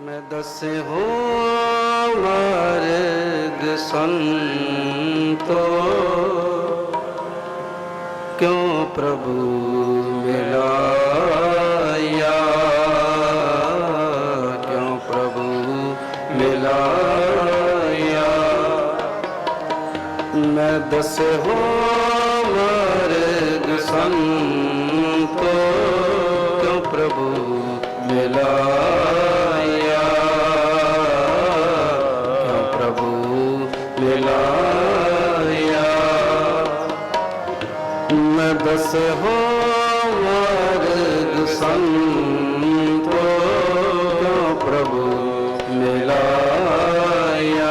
ਮੈਂ ਦੱਸੇ ਹੋ ਮਰਦ ਸੰਤੋ। ਕਿਉਂ ਪ੍ਰਭੂ ਮਿਲਾਇਆ? ਕਿਉਂ ਪ੍ਰਭੂ ਮਿਲਾਇਆ? ਮੈਂ ਦਸੇ ਹੋ मैं दस हो मार्ग संतो क्यों प्रभु मिलाया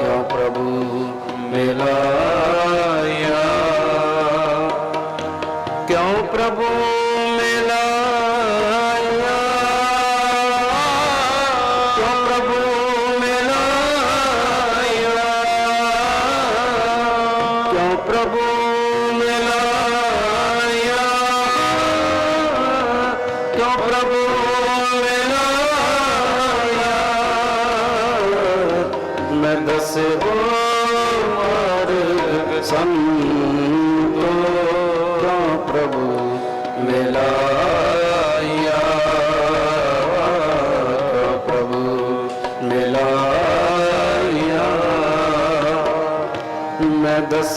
क्यों प्रभु मिलाया क्यों प्रभु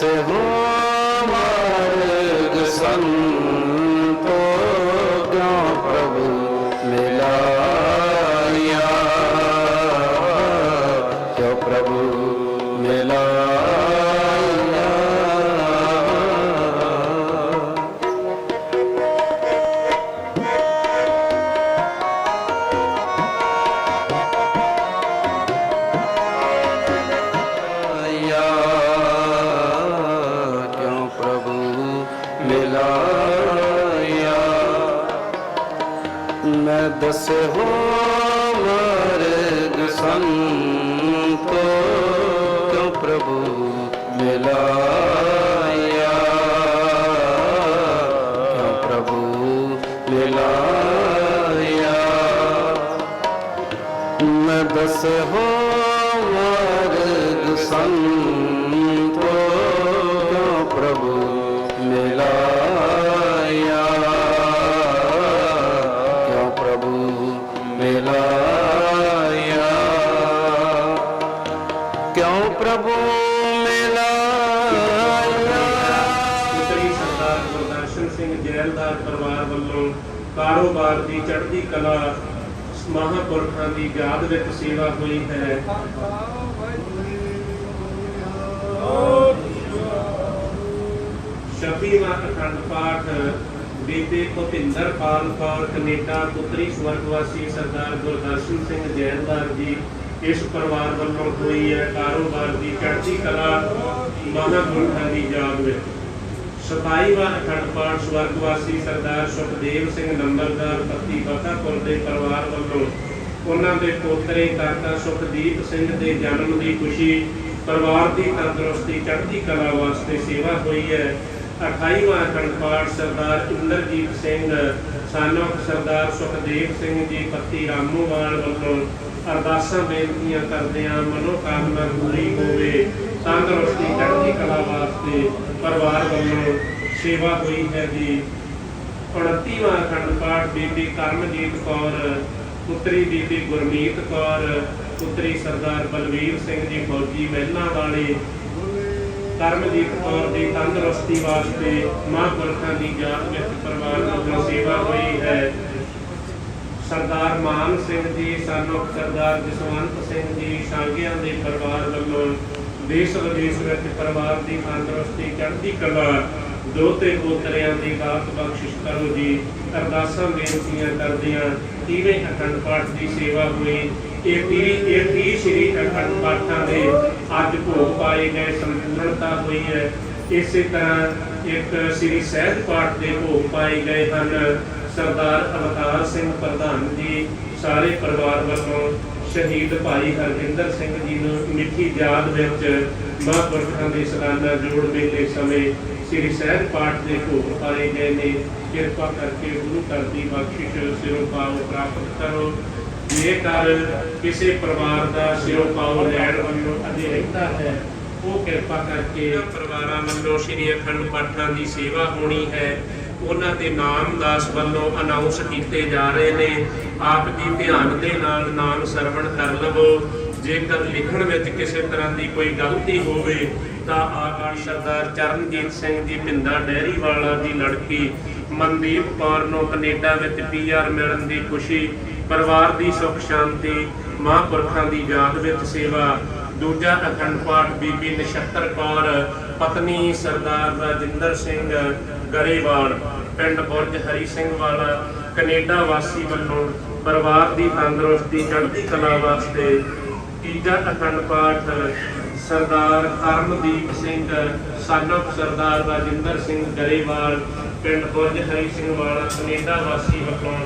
ਸੋ ਮਾਰਗ ਸੰਗ ਮੈਂ ਦੱਸ ਮਰਗ ਸੰਤੋ ਕਿਉ ਪ੍ਰਭੂ ਮਿਲਾ? ਪ੍ਰਭੂ ਮਿਲਾਇਆ ਸ੍ਰੀ ਸਰਦਾਰ ਗੁਰਦਰਸ਼ਨ ਸਿੰਘ ਜੈਲਦਾਰ ਪਰਿਵਾਰ ਵੱਲੋਂ ਕਾਰੋਬਾਰ ਦੀ ਚੜ੍ਹਦੀ ਕਲਾ ਮਹਾਂਪੁਰਖਾਂ ਦੀ ਯਾਦ ਵਿੱਚ ਸੇਵਾ ਹੋਈ ਹੈ। ਛੱਬੀਵਾਂ ਅਖੰਡ ਪਾਠ ਬੀਬੀ ਭੁਪਿੰਦਰ ਪਾਲ ਕੌਰ ਕਨੇਡਾ ਪੁੱਤਰੀ ਸਵਰਗਵਾਸੀ ਸਰਦਾਰ ਗੁਰਦਰਸ਼ਨ ਸਿੰਘ ਜੈਨਦਾਰ ਜੀ ਇਸ ਪਰਿਵਾਰ ਵੱਲੋਂ ਹੋਈ ਹੈ ਕਾਰੋਬਾਰ ਦੀ ਚੜ੍ਹਦੀ ਕਲਾ ਮਹਾਂਪੁਰਖਾਂ ਦੀ ਯਾਦ ਵਿੱਚ। ਸਤਾਈਵਾਂ ਅਖੰਡ ਪਾਠ ਸਵਰਗਵਾਸੀ ਸਰਦਾਰ ਸੁਖਦੇਵ ਸਿੰਘ ਨੰਬਰਦਾਰ ਪੱਤੀ ਬਕਾਪੁਰ ਦੇ ਪਰਿਵਾਰ ਵੱਲੋਂ ਉਹਨਾਂ ਦੇ ਪੋਤਰੇ ਕਾਕਾ ਸੁਖਦੀਪ ਸਿੰਘ ਦੇ ਜਨਮ ਦੀ ਖੁਸ਼ੀ, ਪਰਿਵਾਰ ਦੀ ਤੰਦਰੁਸਤੀ, ਚੜ੍ਹਦੀ ਕਲਾ ਵਾਸਤੇ ਸੇਵਾ ਹੋਈ ਹੈ। 28ਵਾਂ ਅਖੰਡ ਪਾਠ ਸਰਦਾਰ ਇੰਦਰਜੀਤ ਸਿੰਘ ਸਾਨੋ ਸਰਦਾਰ ਸੁਖਦੇਵ ਸਿੰਘ ਜੀ ਪੱਤੀ ਰਾਮੂਵਾਲ ਵੱਲੋਂ ਅਰਦਾਸਾਂ ਬੇਨਤੀਆਂ ਕਰਦਿਆਂ ਮਨੋਕਾਮਨਾ ਪੂਰੀ ਹੋਵੇ ਤੰਦਰੁਸਤੀ ਚੜ੍ਹਦੀ ਕਲਾ ਵਾਸਤੇ ਪਰਿਵਾਰ ਵੱਲੋਂ ਸੇਵਾ ਹੋਈ ਹੈ ਜੀ। 29ਵਾਂ ਅਖੰਡ ਪਾਠ ਬੀਬੀ ਕਰਮਜੀਤ ਕੌਰ, ਪੁੱਤਰੀ ਬੀਬੀ ਗੁਰਮੀਤ ਕੌਰ, ਪੁੱਤਰੀ ਸਰਦਾਰ ਬਲਵੀਰ ਸਿੰਘ ਜੀ ਫੌਜੀ ਮਹਿਲਾ ਵਾਲੇ, ਕਰਮਜੀਤ ਕੌਰ ਦੀ ਤੰਦਰੁਸਤੀ ਵਾਸਤੇ ਮਹਾਂਪੁਰਖਾਂ ਦੀ ਯਾਦ ਵਿੱਚ ਪਰਿਵਾਰ ਵੱਲੋਂ ਸੇਵਾ ਹੋਈ ਹੈ। ਸਰਦਾਰ ਮਾਨ ਸਿੰਘ ਜੀ, ਸਾਨੂੰ ਸਰਦਾਰ ਜਸਵੰਤ ਸਿੰਘ ਜੀ ਸਾਂਗਿਆਂ ਦੇ ਪਰਿਵਾਰ ਵੱਲੋਂ ਦੇਸ਼ ਵਿਦੇਸ਼ ਵਿੱਚ ਪਰਿਵਾਰ ਦੀ ਤੰਦਰੁਸਤੀ, ਚੜ੍ਹਦੀ ਕਲਾ, ਦੋਤੇ ਪੋਤਰਿਆਂ ਦੀ ਦਾਤ ਬਖਸ਼ਿਸ਼ ਕਰੋ ਜੀ। ਅਰਦਾਸਾਂ, ਬੇਨਤੀਆਂ ਕਰਦਿਆਂ, ਤੀਵੇਂ ਅਖੰਡ ਪਾਠ ਦੀ ਸੇਵਾ ਹੋਈ। ਇਹ ਤੀਹ ਇਹ ਤੀਹ ਸ਼੍ਰੀ ਅਖੰਡ ਪਾਠਾਂ ਦੇ ਅੱਜ ਭੋਗ ਪਾਏ ਗਏ ਸੰਪੂਰਨਤਾ ਹੋਈ ਹੈ। ਇਸੇ ਤਰ੍ਹਾਂ ਇੱਕ ਸ੍ਰੀ ਸਹਿਜ ਪਾਠ ਦੇ ਭੋਗ ਪਾਏ ਗਏ ਹਨ। ਸਰਦਾਰ ਅਵਤਾਰ ਸਿੰਘ ਪ੍ਰਧਾਨ ਜੀ ਸਾਰੇ ਪਰਿਵਾਰ ਵੱਲੋਂ ਸ਼ਹੀਦ ਭਾਈ ਹਰਜਿੰਦਰ ਸਿੰਘ ਜੀ ਨੂੰ ਮਿੱਠੀ ਯਾਦ ਵਿੱਚ ਮਹਾਂਪੁਰਖਾਂ ਦੇ ਸਾਲਾਨਾ ਜੋੜ ਮੇਲੇ ਸਮੇਂ ਸ੍ਰੀ ਸਹਿਜ ਪਾਠ ਦੇ ਭੋਗ ਪਾਏ ਗਏ ਨੇ। ਕਿਰਪਾ ਕਰਕੇ ਗੁਰੂ ਘਰ ਦੀ ਬਖਸ਼ਿਸ਼ ਸਿਰੋਂ ਪਾਓ, ਪ੍ਰਾਪਤ ਕਰੋ। ਜੇਕਰ ਕਿਸੇ ਪਰਿਵਾਰ ਦਾ ਸਿਰੋਂ ਪਾਓ ਲੈਣ ਵੱਲੋਂ ਅਜੇ ਰਹਿੰਦਾ ਹੈ, ਉਹ ਕਿਰਪਾ ਕਰਕੇ ਪਰਿਵਾਰਾਂ ਵੱਲੋਂ ਸ੍ਰੀ ਅਖੰਡ ਪਾਠਾਂ ਦੀ ਸੇਵਾ ਹੋਣੀ ਹੈ। ਉਹਨਾਂ ਦੇ ਨਾਮ ਦਾਸ ਵੱਲੋਂ ਅਨਾਉਂਸ ਕੀਤੇ ਜਾ ਰਹੇ ਨੇ। ਆਪ ਦੀ ਧਿਆਨ ਦੇ ਨਾਲ ਨਾਮ ਸਰਵਣ ਕਰ ਲਵੋ। ਜੇਕਰ ਲਿਖਣ ਵਿੱਚ ਕਿਸੇ ਤਰ੍ਹਾਂ ਦੀ ਕੋਈ ਗਲਤੀ ਹੋਵੇ, ਤਾਂ ਆਗਾੜ ਸਰਦਾਰ ਚਰਨਜੀਤ ਸਿੰਘ ਜੀ ਪਿੰਡਾ ਡੈਰੀ ਵਾਲਾ ਦੀ ਲੜਕੀ ਮਨਦੀਪ ਕੌਰ ਨੂੰ ਕੈਨੇਡਾ ਵਿੱਚ ਪੀਆਰ ਮਿਲਣ ਦੀ ਖੁਸ਼ੀ, ਪਰਿਵਾਰ ਦੀ ਸੁਖ ਸ਼ਾਂਤੀ, ਮਹਾਂਪੁਰਖਾਂ ਦੀ ਯਾਦ ਵਿੱਚ ਸੇਵਾ, ਦੂਜਾ ਅਖੰਡ ਪਾਠ ਬੀਬੀ ਨਛੱਤਰ ਕੌਰ ਪਤਨੀ ਸਰਦਾਰ ਰਾਜਿੰਦਰ ਸਿੰਘ ਗਰੇਵਾਲ, ਪਿੰਡ ਬੁਰਜ ਹਰੀ ਸਿੰਘ ਵਾਲਾ, ਕੈਨੇਡਾ ਵਾਸੀ ਵੱਲੋਂ ਪਰਿਵਾਰ ਦੀ ਤੰਦਰੁਸਤੀ, ਚੜ੍ਹਦੀ ਕਲਾ ਵਾਸਤੇ ਤੀਜਾ ਅਖੰਡ ਪਾਠ ਸਰਦਾਰ ਕਰਮਦੀਪ ਸਿੰਘ ਸਾਨਕ ਸਰਦਾਰ ਰਾਜਿੰਦਰ ਸਿੰਘ ਗਰੇਵਾਲ, ਪਿੰਡ ਬੁਰਜ ਹਰੀ ਸਿੰਘ ਵਾਲਾ, ਕੈਨੇਡਾ ਵਾਸੀ ਵੱਲੋਂ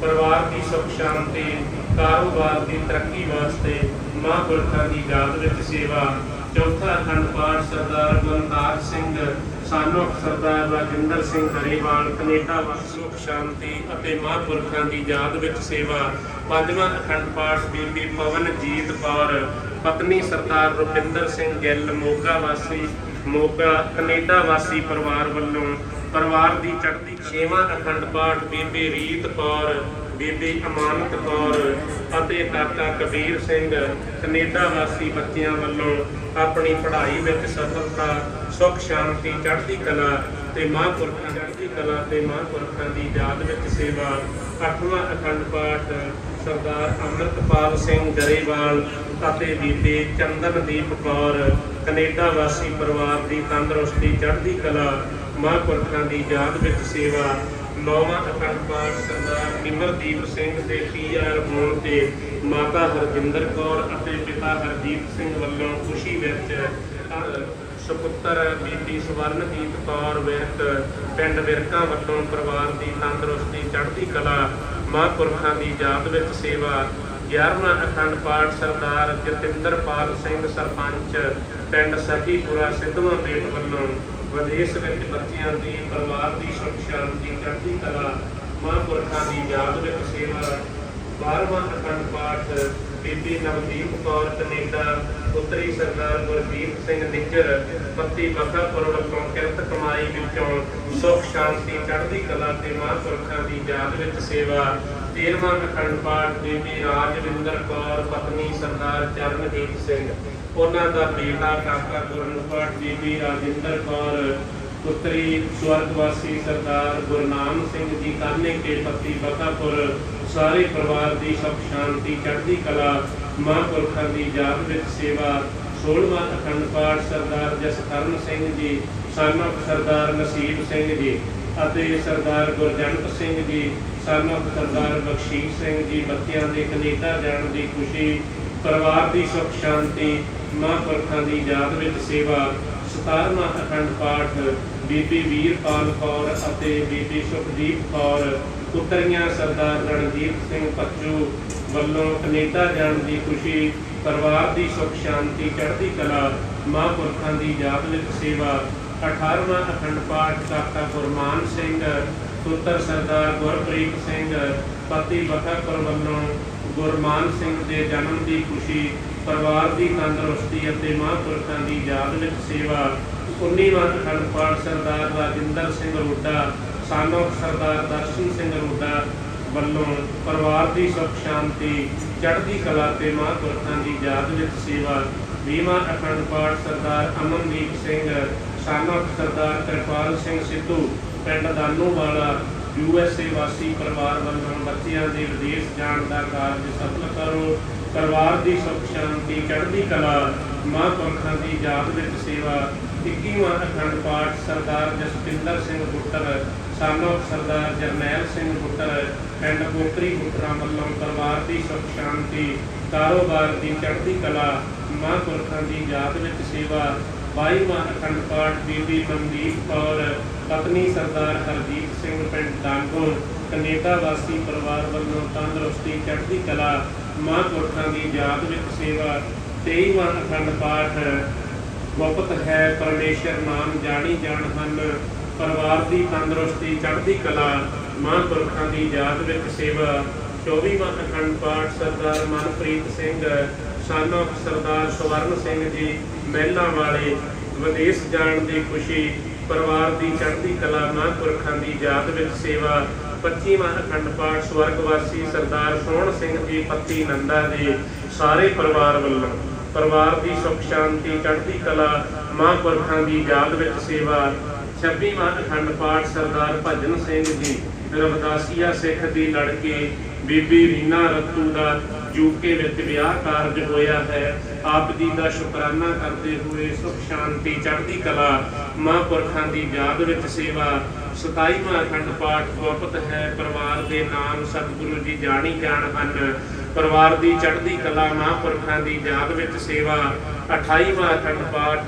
ਪਰਿਵਾਰ ਦੀ ਸੁਖ, ਸ਼ਾਂਤੀ, ਕਾਰੋਬਾਰ ਦੀ ਤਰੱਕੀ ਵਾਸਤੇ ਮਹਾਂਪੁਰਖਾਂ ਦੀ ਯਾਦ ਵਿੱਚ ਸੇਵਾ ਚੌਥਾ ਅਖੰਡ ਪਾਠ ਸਰਦਾਰ ਗੁਰਦਾਸ ਸਿੰਘ, ਸਾਨੂੰ ਸਰਦਾਰ ਰਾਜਿੰਦਰ ਸਿੰਘ ਗਰੇਵਾਲ ਕੈਨੇਡਾ ਵਾਸੀ ਸੁਖ, ਸ਼ਾਂਤੀ ਅਤੇ ਮਹਾਂਪੁਰਖਾਂ ਦੀ ਯਾਦ ਵਿੱਚ ਸੇਵਾ। ਪੰਜਵਾਂ ਅਖੰਡ ਪਾਠ ਬੀਬੀ ਪਵਨਜੀਤ ਕੌਰ, ਪਤਨੀ ਸਰਦਾਰ ਰੁਪਿੰਦਰ ਸਿੰਘ ਗਿੱਲ, ਮੋਗਾ ਵਾਸੀ, ਮੋਗਾ, ਕੈਨੇਡਾ ਵਾਸੀ ਪਰਿਵਾਰ ਵੱਲੋਂ ਪਰਿਵਾਰ ਦੀ ਚੜ੍ਹਦੀ ਛੇਵਾਂ ਅਖੰਡ ਪਾਠ ਬੀਬੀ ਰੀਤ ਕੌਰ ਬੀਬੀ ਅਮਾਨਤ ਕੌਰ ਅਤੇ ਕਾਕਾ ਕਬੀਰ ਸਿੰਘ, ਕੈਨੇਡਾ ਵਾਸੀ ਬੱਚਿਆਂ ਵੱਲੋਂ ਆਪਣੀ ਪੜ੍ਹਾਈ ਵਿੱਚ ਸਫਲਤਾ, ਸੁਖ ਸ਼ਾਂਤੀ, ਚੜ੍ਹਦੀ ਕਲਾ ਤੇ ਮਹਾਂਪੁਰਖਾਂ ਚੜ੍ਹਦੀ ਕਲਾ ਤੇ ਮਹਾਂਪੁਰਖਾਂ ਦੀ ਯਾਦ ਵਿੱਚ ਸੇਵਾ, ਅੱਠਵਾਂ ਅਖੰਡ ਪਾਠ ਸਰਦਾਰ ਅੰਮ੍ਰਿਤਪਾਲ ਸਿੰਘ ਗਰੇਵਾਲ ਅਤੇ ਬੀਬੀ ਚੰਦਨਦੀਪ ਕੌਰ, ਕੈਨੇਡਾ ਵਾਸੀ ਪਰਿਵਾਰ ਦੀ ਤੰਦਰੁਸਤੀ, ਚੜ੍ਹਦੀ ਕਲਾ, ਮਹਾਂਪੁਰਖਾਂ ਦੀ ਯਾਦ ਵਿੱਚ ਸੇਵਾ ਨੌਵਾਂ ਅਖੰਡ ਪਾਠ ਸਰਦਾਰ ਨਿਮਰਦੀਪ ਸਿੰਘ ਦੇ ਪੀਆਰ ਹੋਣ ਤੇ ਮਾਤਾ ਹਰਜਿੰਦਰ ਕੌਰ ਅਤੇ ਪਿਤਾ ਹਰਜੀਤ ਸਿੰਘ ਵੱਲੋਂ ਖੁਸ਼ੀ ਵਿੱਚ ਸੁਪੁੱਤਰ ਬੀਬੀ ਸਵਰਨਜੀਤ ਕੌਰ ਵਿਰਕ, ਪਿੰਡ ਵਿਰਕਾਂ ਵੱਲੋਂ ਪਰਿਵਾਰ ਦੀ ਤੰਦਰੁਸਤੀ, ਚੜ੍ਹਦੀ ਕਲਾ, ਮਹਾਂਪੁਰਖਾਂ ਦੀ ਯਾਦ ਵਿੱਚ ਸੇਵਾ 11ਵਾਂ ਅਖੰਡ ਪਾਠ ਸਰਦਾਰ ਜਤਿੰਦਰਪਾਲ ਸਿੰਘ ਸਰਪੰਚ, ਪਿੰਡ ਸਖੀਪੁਰਾ ਸਿੱਧਵਾਂ ਬੇਟ ਵੱਲੋਂ ਵਿਦੇਸ਼ ਵਿੱਚ ਬੱਚਿਆਂ ਦੀ, ਪਰਿਵਾਰ ਦੀ ਸੁਖ ਸ਼ਾਂਤੀ ਚੜ੍ਹਦੀ ਕਲਾ, ਮਹਾਂਪੁਰਖਾਂ ਦੀ ਯਾਦ ਵਿੱਚ ਸੇਵਾ 12ਵਾਂ ਅਖੰਡ ਪਾਠ ਬੀਬੀ ਨਵਦੀਪ ਕੌਰ, ਕੈਨੇਡਾ ਪੁੱਤਰੀ ਸਰਦਾਰ ਗੁਰਦੀਪ ਸਿੰਘ ਨਿੱਜਰ, ਪੱਤੀ ਬਖਾਪੁਰ ਵੱਲੋਂ ਕਿਰਤ ਕਮਾਈ ਵਿੱਚੋਂ ਸੁਖ, ਸ਼ਾਂਤੀ, ਚੜ੍ਹਦੀ ਕਲਾ ਤੇ ਮਹਾਂਪੁਰਖਾਂ ਦੀ ਯਾਦ ਵਿੱਚ ਸੇਵਾ 13ਵਾਂ ਅਖੰਡ ਪਾਠ ਬੀਬੀ ਰਾਜਵਿੰਦਰ ਕੌਰ, ਪਤਨੀ ਸਰਦਾਰ ਚਰਨਜੀਤ ਸਿੰਘ। ਉਹਨਾਂ ਦਾ ਬੇਟਾ ਕਾਕਾ ਗੁਰਨਪਾਠ ਬੀਬੀ ਰਾਜਿੰਦਰ ਕੌਰ, ਪੁੱਤਰੀ ਸਵਰਗਵਾਸੀ ਸਰਦਾਰ ਗੁਰਨਾਮ ਸਿੰਘ ਜੀ ਕਾਨੇ ਕੇ ਪਤੀ ਬਕਾਪੁਰ ਸਾਰੇ ਪਰਿਵਾਰ ਦੀ ਸੁਖ ਸ਼ਾਂਤੀ, ਚੜ੍ਹਦੀ ਕਲਾ, ਮਹਾਂਪੁਰਖਾਂ ਦੀ ਯਾਦ ਵਿੱਚ ਸੇਵਾ। 16ਵਾਂ ਅਖੰਡ ਪਾਠ ਸਰਦਾਰ ਜਸਕਰਨ ਸਿੰਘ ਜੀ ਸਨ ਸਰਦਾਰ ਨਸੀਬ ਸਿੰਘ ਜੀ। ਅਤੇ ਸਰਦਾਰ ਗੁਰਜੰਟ ਸਿੰਘ ਜੀ, ਸਨ ਸਰਦਾਰ ਬਖਸ਼ੀਸ਼ ਸਿੰਘ ਜੀ, ਬੱਚਿਆਂ ਦੇ ਕੈਨੇਡਾ ਜਾਣ ਦੀ ਖੁਸ਼ੀ, ਪਰਿਵਾਰ ਦੀ ਸੁਖ ਸ਼ਾਂਤੀ, ਮਹਾਂਪੁਰਖਾਂ ਦੀ ਯਾਦ ਵਿੱਚ ਸੇਵਾ 17ਵਾਂ ਅਖੰਡ ਪਾਠ, ਬੀਬੀ ਵੀਰਪਾਲ ਕੌਰ ਅਤੇ ਬੀਬੀ ਸੁਖਦੀਪ ਕੌਰ, ਪੁੱਤਰੀਆਂ ਸਰਦਾਰ ਰਣਜੀਤ ਸਿੰਘ ਪੱਚੂ ਵੱਲੋਂ ਕੈਨੇਡਾ ਜਾਣ ਦੀ ਖੁਸ਼ੀ, ਪਰਿਵਾਰ ਦੀ ਸੁਖ ਸ਼ਾਂਤੀ, ਚੜ੍ਹਦੀ ਕਲਾ, ਮਹਾਂਪੁਰਖਾਂ ਦੀ ਯਾਦ ਵਿੱਚ ਸੇਵਾ 18ਵਾਂ ਅਖੰਡ ਪਾਠ ਕਾਕਾ ਗੁਰਮਾਨ ਸਿੰਘ, ਪੁੱਤਰ ਸਰਦਾਰ ਗੁਰਪ੍ਰੀਤ ਸਿੰਘ, ਪਤੀ ਬਖਾਪੁਰ ਵੱਲੋਂ ਗੁਰਮਾਨ ਸਿੰਘ ਦੇ ਜਨਮ ਦੀ ਖੁਸ਼ੀ, ਪਰਿਵਾਰ ਦੀ ਤੰਦਰੁਸਤੀ ਅਤੇ ਮਹਾਂਪੁਰਖਾਂ ਦੀ ਯਾਦ ਵਿੱਚ ਸੇਵਾ 19ਵਾਂ ਅਖੰਡ ਪਾਠ ਸਰਦਾਰ ਰਾਜਿੰਦਰ ਸਿੰਘ ਰੋਡਾ ਸਾਨੋ ਸਰਦਾਰ ਦਰਸ਼ਨ ਸਿੰਘ ਰੋਡਾ ਵੱਲੋਂ ਪਰਿਵਾਰ ਦੀ ਸੁਖ ਸ਼ਾਂਤੀ ਚੜ੍ਹਦੀ ਕਲਾ ਤੇ ਮਹਾਂਪੁਰਖਾਂ ਦੀ ਯਾਦ ਵਿੱਚ ਸੇਵਾ 20ਵਾਂ ਅਖੰਡ ਪਾਠ ਸਰਦਾਰ ਅਮਨਦੀਪ ਸਿੰਘ ਸਾਨੋ ਸਰਦਾਰ ਕਿਰਪਾਲ ਸਿੰਘ ਸਿੱਧੂ ਪਿੰਡ ਦਾਨੋਵਾਲਾ ਏ ਵਾਸੀ ਪਰਿਵਾਰ ਵੱਲੋਂ ਬੱਚਿਆਂ ਦੇ ਵਿਦੇਸ਼ ਜਾਣ ਦਾ ਕਾਰਜ ਸਫਲ ਕਰੋ ਪਰਿਵਾਰ ਦੀ ਸੁਖ ਸ਼ਾਂਤੀ ਚੜ੍ਹਦੀ ਕਲਾ ਮਹਾਂਪੁਰਖਾਂ ਦੀ ਯਾਦ ਵਿੱਚ ਸੇਵਾ 21ਵਾਂ ਅਖੰਡ ਪਾਠ ਸਰਦਾਰ ਜਸਪਿੰਦਰ ਸਿੰਘ ਗੁੱਟਰ ਸਾਨੋ ਸਰਦਾਰ ਜਰਨੈਲ ਸਿੰਘ ਗੁੱਟਰ ਪਿੰਡ ਕੋਕਰੀ ਬੁੱਟਰਾਂ ਵੱਲੋਂ ਪਰਿਵਾਰ ਦੀ ਸੁਖ ਸ਼ਾਂਤੀ ਕਾਰੋਬਾਰ ਦੀ ਚੜ੍ਹਦੀ ਕਲਾ ਮਹਾਂਪੁਰਖਾਂ ਦੀ ਯਾਦ ਵਿੱਚ ਸੇਵਾ 22ਵਾਂ ਅਖੰਡ ਪਾਠ, ਬੀਬੀ ਮਨਦੀਪ ਕੌਰ, ਪਤਨੀ ਸਰਦਾਰ ਹਰਜੀਤ ਸਿੰਘ ਪਿੰਡ ਡਾਂਗੋ ਕੈਨੇਡਾ ਵਾਸੀ ਪਰਿਵਾਰ ਵੱਲੋਂ ਤੰਦਰੁਸਤੀ ਚੜ੍ਹਦੀ ਕਲਾ, ਮਹਾਂਪੁਰਖਾਂ ਦੀ ਯਾਦ ਵਿੱਚ ਸੇਵਾ 23ਵਾਂ ਅਖੰਡ ਪਾਠ, ਗੁਪਤ ਹੈ, ਪਰਮੇਸ਼ਰ ਨਾਮ ਜਾਣੀ ਜਾਣ ਹਨ, ਪਰਿਵਾਰ ਦੀ ਤੰਦਰੁਸਤੀ ਚੜ੍ਹਦੀ ਕਲਾ, ਮਹਾਂਪੁਰਖਾਂ ਦੀ ਯਾਦ ਵਿੱਚ ਸੇਵਾ 24ਵਾਂ ਅਖੰਡ ਪਾਠ, ਸਰਦਾਰ ਮਨਪ੍ਰੀਤ ਸਿੰਘ ਸਨ ਸਰਦਾਰ ਸਵਰਨ ਸਿੰਘ ਜੀ ਮਹਿਲਾਂ ਵਾਲੇ ਵਿਦੇਸ਼ ਜਾਣ ਦੀ ਖੁਸ਼ੀ, ਪਰਿਵਾਰ ਦੀ ਚੜ੍ਹਦੀ ਕਲਾ, ਮਹਾਂਪੁਰਖਾਂ ਦੀ ਯਾਦ ਵਿੱਚ ਸੇਵਾ 25ਵਾਂ ਅਖੰਡ ਪਾਠ ਸਵਰਗਵਾਸੀ ਸਰਦਾਰ ਸੋਹਣ ਸਿੰਘ ਜੀ ਪੱਤੀ ਨੰਦਾ ਦੇ ਸਾਰੇ ਪਰਿਵਾਰ ਵੱਲੋਂ। ਪਰਿਵਾਰ ਦੀ ਸੁਖ, ਸ਼ਾਂਤੀ, ਚੜ੍ਹਦੀ ਕਲਾ, ਮਹਾਂਪੁਰਖਾਂ ਦੀ ਯਾਦ ਵਿੱਚ ਸੇਵਾ। 26ਵਾਂ ਅਖੰਡ ਪਾਠ ਸਰਦਾਰ ਭਜਨ ਸਿੰਘ ਜੀ, ਰਵਦਾਸੀਆ ਸਿੱਖ ਦੀ ਲੜਕੀ, ਬੀਬੀ ਰੀਨਾ ਰਤੂ ਦਾ ਯੂਕੇ ਵਿੱਚ ਵਿਆਹ ਕਾਰਜ ਹੋਇਆ ਹੈ। ਆਪ ਜੀ ਦਾ ਸ਼ੁਕਰਾਨਾ ਕਰਦੇ ਹੋਏ ਸੁਖ ਸ਼ਾਂਤੀ ਚੜ੍ਹਦੀ ਕਲਾ, ਮਹਾਂਪੁਰਖਾਂ ਦੀ ਯਾਦ ਵਿੱਚ ਸੇਵਾ 27ਵਾਂ ਅਖੰਡ ਪਾਠ ਗੁਪਤ ਹੈ। ਪਰਿਵਾਰ ਦੇ ਨਾਮ ਸਤਿਗੁਰੂ ਜੀ ਜਾਣੀ ਜਾਣ ਹਨ। ਪਰਿਵਾਰ ਦੀ ਚੜ੍ਹਦੀ ਕਲਾ, ਮਹਾਂਪੁਰਖਾਂ ਦੀ ਯਾਦ ਵਿੱਚ ਸੇਵਾ 28ਵਾਂ ਅਖੰਡ ਪਾਠ,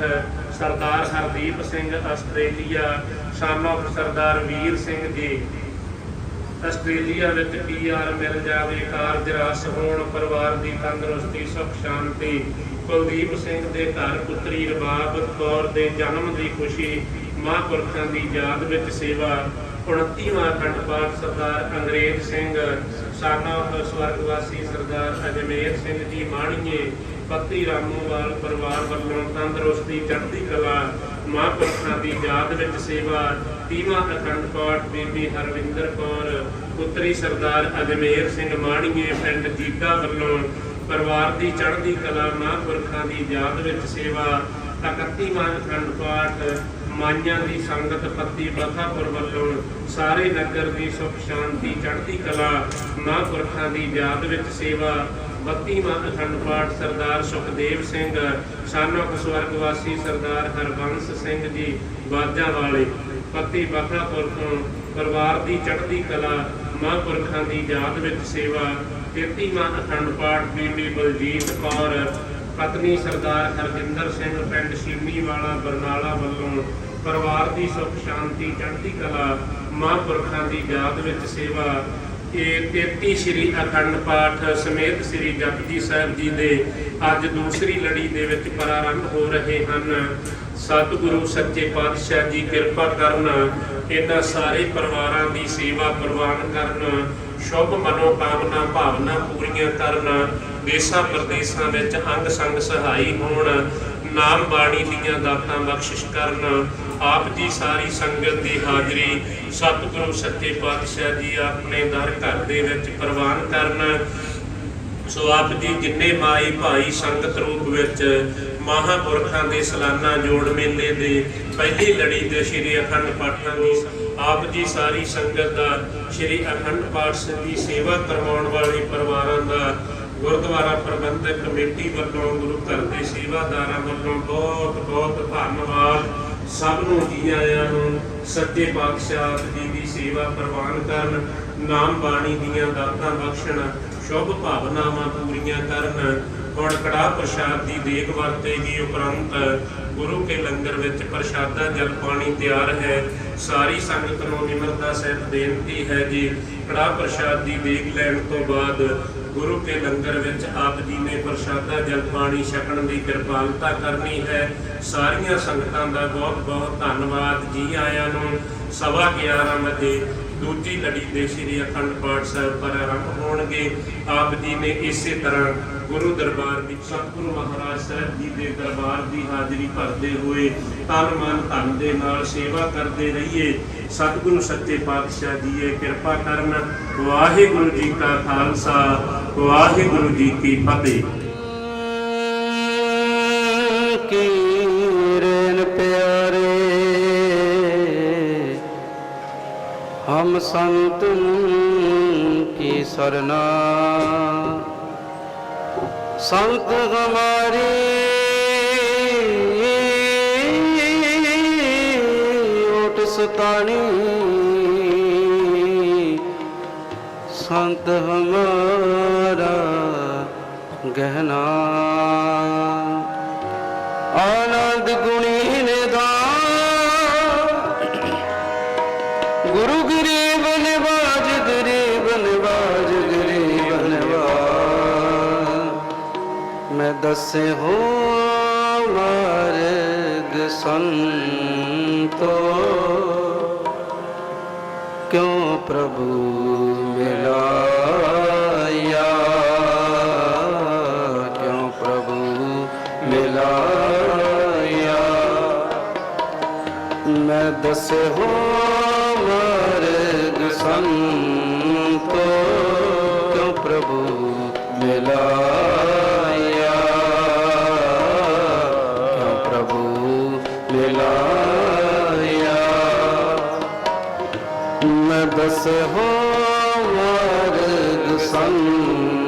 ਸਰਦਾਰ ਹਰਦੀਪ ਸਿੰਘ ਆਸਟ੍ਰੇਲੀਆ ਸਾਨੋ ਸਰਦਾਰ ਵੀਰ ਸਿੰਘ ਜੀ। ਆਸਟ੍ਰੇਲੀਆ ਵਿੱਚ ਪੀਆਰ ਮਿਲ ਜਾਵੇ ਕਾਰਜ ਰਸ ਹੋਣ, ਪਰਿਵਾਰ ਦੀ ਤੰਦਰੁਸਤੀ, ਸੁਖ, ਸ਼ਾਂਤੀ। ਕੁਲਦੀਪ ਸਿੰਘ ਦੇ ਘਰ ਪੁੱਤਰੀ ਰਬਾਬ ਕੌਰ ਦੇ ਜਨਮ ਦੀ ਖੁਸ਼ੀ, ਮਹਾਂਪੁਰਖਾਂ ਦੀ ਯਾਦ ਵਿੱਚ ਸੇਵਾ। 29ਵਾਂ ਅਖੰਡ ਪਾਠ ਸਰਦਾਰ ਅੰਗਰੇਜ਼ ਸਿੰਘ, ਸਾਨਾ ਸਵਰਗਵਾਸੀ ਸਰਦਾਰ ਅਜਮੇਰ ਸਿੰਘ ਜੀ ਮਾਣੀਏ। ਪੱਤੀ ਰਾਮੂਵਾਲ ਪਰਿਵਾਰ ਵੱਲੋਂ ਤੰਦਰੁਸਤੀ, ਚੜ੍ਹਦੀ ਕਲਾ ਮਹਾਂਪੁਰਖਾਂ ਦੀ ਯਾਦ ਵਿੱਚ ਸੇਵਾ 30ਵਾਂ ਅਖੰਡ ਪਾਠ ਬੀਬੀ ਹਰਵਿੰਦਰ ਕੌਰ, ਪੁੱਤਰੀ ਸਰਦਾਰ ਅਜਮੇਰ ਸਿੰਘ ਮਾਣੀਏ ਪਿੰਡ ਜੀਤਾ ਵੱਲੋਂ ਪਰਿਵਾਰ ਦੀ ਚੜ੍ਹਦੀ ਕਲਾ ਮਹਾਂਪੁਰਖਾਂ ਦੀ ਯਾਦ ਵਿੱਚ ਸੇਵਾ 31ਵਾਂ ਅਖੰਡ ਪਾਠ ਮਾਈਆਂ ਦੀ ਸੰਗਤ ਪੱਤੀ ਬਖਾਪੁਰ ਵੱਲੋਂ ਸਾਰੇ ਨਗਰ ਦੀ ਸੁਖ ਸ਼ਾਂਤੀ ਚੜ੍ਹਦੀ ਕਲਾ ਮਹਾਂਪੁਰਖਾਂ ਦੀ ਯਾਦ ਵਿੱਚ ਸੇਵਾ 32ਵਾਂ ਅਖੰਡ ਪਾਠ ਸਰਦਾਰ ਸੁਖਦੇਵ ਸਿੰਘ ਸਾਨੁੱਖ ਸਵਰਗ ਵਾਸੀ ਸਰਦਾਰ ਹਰਬੰਸ ਸਿੰਘ ਜੀ ਬਾਜਾਂ ਵਾਲੇ, ਪੱਤੀ ਬਖਾਪੁਰ ਤੋਂ ਪਰਿਵਾਰ ਦੀ ਚੜ੍ਹਦੀ ਕਲਾ, ਮਹਾਂਪੁਰਖਾਂ ਦੀ ਯਾਦ ਵਿੱਚ ਸੇਵਾ 33ਵਾਂ ਅਖੰਡ ਪਾਠ ਬੀਬੀ ਬਲਜੀਤ ਕੌਰ, ਪਤਨੀ ਸਰਦਾਰ ਹਰਜਿੰਦਰ ਸਿੰਘ, ਪਿੰਡ ਸ਼ੀਮੀ ਵਾਲਾ ਬਰਨਾਲਾ ਵੱਲੋਂ ਪਰਿਵਾਰ ਦੀ ਸੁਖ ਸ਼ਾਂਤੀ ਚੜ੍ਹਦੀ ਕਲਾ, ਮਹਾਂਪੁਰਖਾਂ ਦੀ ਯਾਦ ਵਿੱਚ ਸੇਵਾ ਇਹ 33 ਸ੍ਰੀ ਅਖੰਡ ਪਾਠ ਸਮੇਤ ਸ੍ਰੀ ਜਪਜੀ ਸਾਹਿਬ ਜੀ ਦੇ ਅੱਜ ਦੂਸਰੀ ਲੜੀ ਦੇ ਵਿੱਚ ਪ੍ਰਾਰੰਭ ਹੋ ਰਹੇ ਹਨ। ਸਤਿਗੁਰੂ ਸੱਚੇ ਪਾਤਸ਼ਾਹ ਜੀ ਕਿਰਪਾ ਕਰਨ, ਇਹਨਾਂ ਸਾਰੇ ਪਰਿਵਾਰਾਂ ਦੀ ਸੇਵਾ ਪ੍ਰਵਾਨ ਕਰਨ, ਸ਼ੁਭ ਮਨੋਕਾਮਨਾ ਭਾਵਨਾ ਪੂਰੀਆਂ ਕਰਨ ਦੇਸ਼ਾਂ ਪ੍ਰਦੇਸ਼ਾਂ ਵਿੱਚ ਅੰਗ ਸੰਗ ਸਹਾਈ ਹੋਣ ਨਾਮ ਬਾਣੀ ਦੀਆਂ ਦਾਤਾਂ ਬਖਸ਼ਿਸ਼ ਕਰਨ, ਆਪ ਜੀ ਸਾਰੀ ਸੰਗਤ ਦੀ ਹਾਜ਼ਰੀ ਸਤਿਗੁਰੂ ਸੱਚੇ ਪਾਤਸ਼ਾਹ ਜੀ ਆਪਣੇ ਦਰ ਘਰ ਦੇ ਵਿੱਚ ਪ੍ਰਵਾਨ ਕਰਨ। ਸੋ ਆਪ ਜੀ ਜਿੰਨੇ ਮਾਈ ਭਾਈ ਸੰਗਤ ਰੂਪ ਵਿੱਚ ਮਹਾਪੁਰਖਾਂ ਦੇ ਸਲਾਨਾ ਜੋੜ ਮੇਲੇ ਦੇ ਪਹਿਲੀ ਲੜੀ ਦੇ ਸ਼੍ਰੀ ਅਖੰਡ ਪਾਠਾਂ ਦੀ ਆਪ ਜੀ ਸਾਰੀ ਸੰਗਤ ਦਾ ਸ਼੍ਰੀ ਅਖੰਡ ਪਾਠ ਦੀ ਸੇਵਾ ਕਰਵਾਉਣ ਵਾਲੇ ਪਰਿਵਾਰਾਂ ਦਾ ਗੁਰਦੁਆਰਾ ਪ੍ਰਬੰਧਕ ਕਮੇਟੀ ਵੱਲੋਂ ਗੁਰੂ ਘਰ ਦੇ ਸੇਵਾਦਾਰਾਂ ਵੱਲੋਂ ਬਹੁਤ ਬਹੁਤ ਧੰਨਵਾਦ। ਸਭ ਨੂੰ ਜੀ ਆਇਆਂ ਨੂੰ ਸੱਚੇ ਪਾਤਸ਼ਾਹ ਜੀ ਦੀ ਸੇਵਾ ਪ੍ਰਵਾਨ ਕਰਨ, ਨਾਮ ਬਾਣੀ ਦੀਆਂ ਦਾਤਾਂ ਬਖਸ਼ਣ, ਸ਼ੁਭ ਭਾਵਨਾਵਾਂ ਪੂਰੀਆਂ ਕਰਨ। ਹੁਣ ਕੜਾ ਪ੍ਰਸ਼ਾਦ ਦੀ ਦੇਗ ਵਰਤੇਗੀ ਉਪਰੰਤ। ਗੁਰੂ ਕੇ ਲੰਗਰ ਵਿੱਚ ਪ੍ਰਸ਼ਾਦਾ ਜਲ ਪਾਣੀ ਤਿਆਰ ਹੈ। ਸਾਰੀ ਸੰਗਤ ਨੂੰ ਨਿਮਰਤਾ ਸਹਿਤ ਬੇਨਤੀ ਹੈ ਜੀ ਕੜਾ ਪ੍ਰਸ਼ਾਦ ਦੀ ਦੇਗ ਲੈਣ ਤੋਂ ਬਾਅਦ ਗੁਰੂ ਕੇ ਲੰਗਰ ਵਿੱਚ ਆਪ ਜੀ ਨੇ ਪ੍ਰਸ਼ਾਦਾ, ਜਲ ਪਾਣੀ, ਛਕਣ ਦੀ ਕਿਰਪਾਲਤਾ ਕਰਨੀ ਹੈ। ਸਾਰੀਆਂ ਸੰਗਤਾਂ ਦਾ ਬਹੁਤ ਬਹੁਤ ਧੰਨਵਾਦ ਜੀ ਆਇਆਂ ਨੂੰ। ਸਵਾ 11 ਵਜੇ ਦੂਜੀ ਲੜੀ ਦੇ ਸ੍ਰੀ ਅਖੰਡ ਪਾਠ ਸਾਹਿਬ ਪ੍ਰਾਰੰਭ ਹੋਣਗੇ। ਆਪ ਜੀ ਨੇ ਇਸੇ ਤਰ੍ਹਾਂ ਗੁਰੂ ਦਰਬਾਰ ਵਿੱਚ ਸਤਿਗੁਰੂ ਮਹਾਰਾਜ ਸਾਹਿਬ ਜੀ ਦੇ ਦਰਬਾਰ ਦੀ ਹਾਜ਼ਰੀ ਭਰਦੇ ਹੋਏ ਤਨ ਮਨ ਧਨ ਦੇ ਨਾਲ ਸੇਵਾ ਕਰਦੇ ਰਹੀਏ। ਸਤਿਗੁਰੂ ਸੱਚੇ ਪਾਤਸ਼ਾਹ ਜੀ, ਇਹ ਕਿਰਪਾ ਕਰਨ। ਵਾਹਿਗੁਰੂ ਜੀ ਕਾ ਖਾਲਸਾ। ਵਾਹਿਗੁਰੂ ਜੀ ਕੀ ਫਤਿਹ। ਕੀਰਨ ਪਿਆਰੇ ਹਮ ਸੰਤ ਕੀ ਸਰਨਾ। ਸੰਤ ਹਮਾਰੇ ਓਟ ਸਤਾਣੀ संत हमारा गहना आनंद गुणी ने दा गुरु गरीब नवाज गरीब नवाज गरीब नवाज मैं दसे हो मार्ग संतो क्यों प्रभु तस हो मर्ग संतो क्यों प्रभु मिलाया क्यों प्रभु मिलाया न दस हो मर्ग संतो